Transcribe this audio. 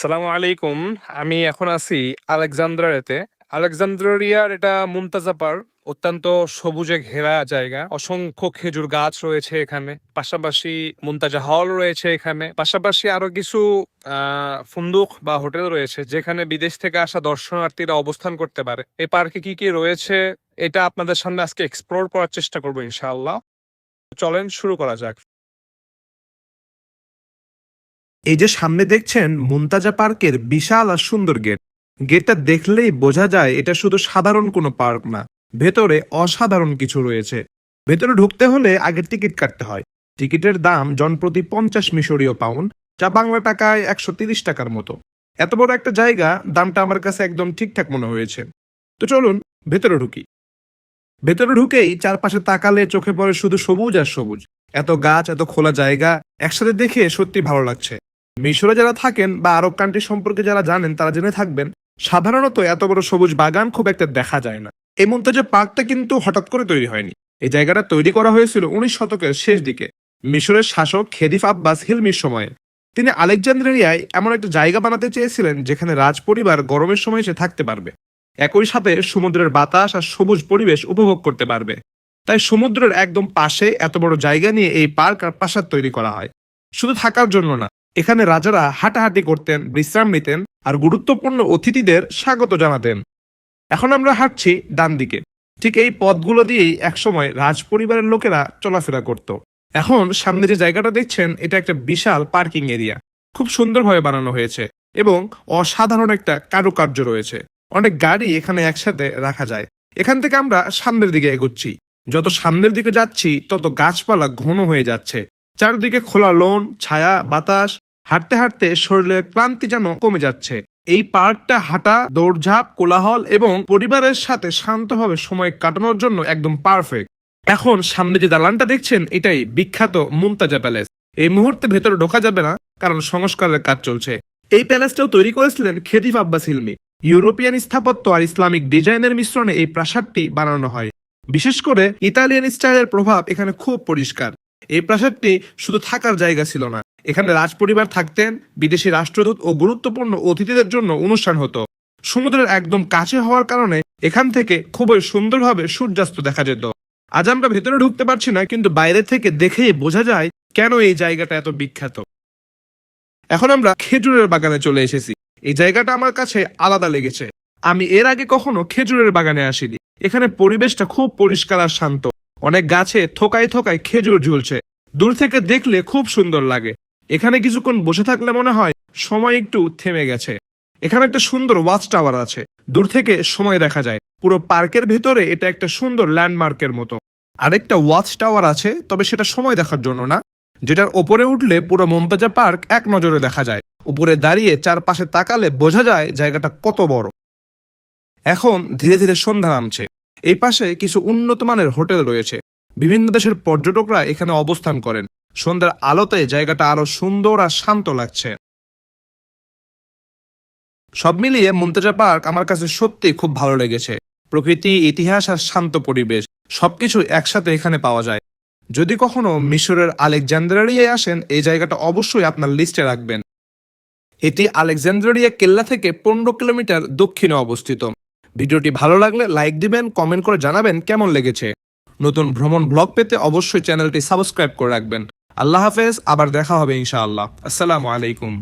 সালামু আলাইকুম। আমি এখন আছি আলেকজান্দ্রিয়াতে আলেকজান্দ্রিয়ার এটা মুমতাজা পার্ক, অত্যন্ত সবুজে ঘেরা জায়গা। অসংখ্য খেজুর গাছ রয়েছে এখানে। পাশাপাশি মুমতাজা হল রয়েছে এখানে। পাশাপাশি আরও কিছু আহ ফুন্দুক বা হোটেল রয়েছে, যেখানে বিদেশ থেকে আসা দর্শনার্থীরা অবস্থান করতে পারে। এই পার্কে কি কি রয়েছে, এটা আপনাদের সামনে আজকে এক্সপ্লোর করার চেষ্টা করব ইনশাআল্লাহ। চলেন শুরু করা যাক। এই যে সামনে দেখছেন, মুনতাজা পার্কের বিশাল আর সুন্দর গেট। গেটটা দেখলেই বোঝা যায় এটা শুধু সাধারণ কোনো পার্ক না, ভেতরে অসাধারণ কিছু রয়েছে। ভেতরে ঢুকতে হলে আগে টিকিট কাটতে হয়। টিকিটের দাম জনপ্রতি পঞ্চাশ মিশরীয় পাউন্ড, যা বাংলা টাকায় একশো তিরিশ টাকার মতো। এত বড় একটা জায়গা, দামটা আমার কাছে একদম ঠিকঠাক মনে হয়েছে। তো চলুন, ভেতরে ঢুকি। ভেতরে ঢুকেই চারপাশে তাকালে চোখে পড়ে শুধু সবুজ আর সবুজ। এত গাছ, এত খোলা জায়গা, একসাথে দেখে সত্যি ভালো লাগছে। মিশরে যারা থাকেন বা আরব কান্ট্রি সম্পর্কে যারা জানেন, তারা জেনে থাকবেন, সাধারণত এত বড় সবুজ বাগান খুব একটা দেখা যায় না। এই মন্তাজে পার্কটা কিন্তু হঠাৎ করে তৈরি হয়নি। এই জায়গাটা তৈরি করা হয়েছিল উনিশ শতকের শেষ দিকে। মিশরের শাসক খেদিফ আব্বাস হিলমির সময়ে। তিনি আলেকজান্দ্রিয়ায় এমন একটা জায়গা বানাতে চেয়েছিলেন যেখানে রাজ পরিবার গরমের সময় এসে থাকতে পারবে। একই সাথে সমুদ্রের বাতাস আর সবুজ পরিবেশ উপভোগ করতে পারবে। তাই সমুদ্রের একদম পাশে এত বড় জায়গা নিয়ে এই পার্ক আর প্রাসাদ তৈরি করা হয়। শুধু থাকার জন্য না এখানে রাজারা হাঁটাহাঁটি করতেন, বিশ্রাম নিতেন আর গুরুত্বপূর্ণ অতিথিদের স্বাগত জানাতেন। এখন আমরা হাঁটছি ডান দিকে। ঠিক এই পথগুলো দিয়েই একসময় রাজ পরিবারের লোকেরা চলাফেরা করত। এখন সামনে যে জায়গাটা দেখছেন, এটা একটা বিশাল পার্কিং এরিয়া। খুব সুন্দরভাবে বানানো হয়েছে এবং অসাধারণ একটা কারুকার্য রয়েছে। অনেক গাড়ি এখানে একসাথে রাখা যায়। এখান থেকে আমরা সামনের দিকে এগোচ্ছি। যত সামনের দিকে যাচ্ছি, তত গাছপালা ঘন হয়ে যাচ্ছে। চারদিকে খোলা লোন, ছায়া, বাতাস হাঁটতে হাঁটতে শরীরের ক্লান্তি যেন কমে যাচ্ছে। এই পার্কটা হাঁটা, দৌড়ঝাঁপ, কোলাহল এবং পরিবারের সাথে শান্তভাবে সময় কাটানোর জন্য একদম পারফেক্ট। এখন সামনে যে দালানটা দেখছেন, এটাই বিখ্যাত মুমতাজা প্যালেস। এই মুহূর্তে ভেতরে ঢোকা যাবে না, কারণ সংস্কারের কাজ চলছে। এই প্যালেসটাও তৈরি করেছিলেন খেদিফ আব্বাস হিলমি। ইউরোপিয়ান স্থাপত্য আর ইসলামিক ডিজাইনের মিশ্রণে এই প্রাসাদটি বানানো হয়। বিশেষ করে ইতালিয়ান স্টাইলের প্রভাব এখানে খুব পরিষ্কার। এই প্রাসাদটি শুধু থাকার জায়গা ছিল না এখানে রাজপরিবার থাকতেন, বিদেশি রাষ্ট্রদূত ও গুরুত্বপূর্ণ অতিথিদের জন্য অনুষ্ঠান হতো। সমুদ্রের একদম কাছে হওয়ার কারণে এখান থেকে খুবই সুন্দরভাবে সূর্যাস্ত দেখা যেত। আজ আমরা ভেতরে ঢুকতে পারছি না, কিন্তু বাইরে থেকে দেখেই বোঝা যায় কেন এই জায়গাটা এত বিখ্যাত। এখন আমরা খেজুরের বাগানে চলে এসেছি। এই জায়গাটা আমার কাছে আলাদা লেগেছে। আমি এর আগে কখনো খেজুরের বাগানে আসিনি। এখানে পরিবেশটা খুব পরিষ্কার আর শান্ত। অনেক গাছে থোকায় থোকায় খেজুর ঝুলছে। দূর থেকে দেখলে খুব সুন্দর লাগে। এখানে কিছুক্ষণ বসে থাকলে মনে হয় সময় একটু থেমে গেছে। এখানে একটা সুন্দর ওয়াচ টাওয়ার আছে। দূর থেকে সময় দেখা যায়। পুরো পার্কের ভেতরে এটা একটা সুন্দর ল্যান্ডমার্কের মতো। আরেকটা ওয়াচ টাওয়ার আছে, তবে সেটা সময় দেখার জন্য না। যেটার ওপরে উঠলে পুরো মমতাজা পার্ক এক নজরে দেখা যায়। উপরে দাঁড়িয়ে চারপাশে তাকালে বোঝা যায় জায়গাটা কত বড়। এখন ধীরে ধীরে সন্ধ্যা নামছে। এই পাশে কিছু উন্নত মানের হোটেল রয়েছে। বিভিন্ন দেশের পর্যটকরা এখানে অবস্থান করেন। সন্ধ্যার আলোতে জায়গাটা আরও সুন্দর আর শান্ত লাগছে। সব মিলিয়ে মুমতাজা পার্ক আমার কাছে সত্যি খুব ভালো লেগেছে। প্রকৃতি, ইতিহাস আর শান্ত পরিবেশ, সবকিছু একসাথে এখানে পাওয়া যায়। যদি কখনো মিশরের আলেকজান্দ্রিয়ায় আসেন, এই জায়গাটা অবশ্যই আপনার লিস্টে রাখবেন। এটি আলেকজান্দ্রিয়া কেল্লা থেকে পনেরো কিলোমিটার দক্ষিণে অবস্থিত। ভিডিওটি ভালো লাগলে লাইক দিবেন, কমেন্ট করে জানাবেন কেমন লেগেছে। নতুন ভ্রমণ ব্লগ পেতে অবশ্যই চ্যানেলটি সাবস্ক্রাইব করে রাখবেন। আল্লাহ হাফেজ আবার দেখা হবে ইনশাআল্লাহ। আসসালামু আলাইকুম।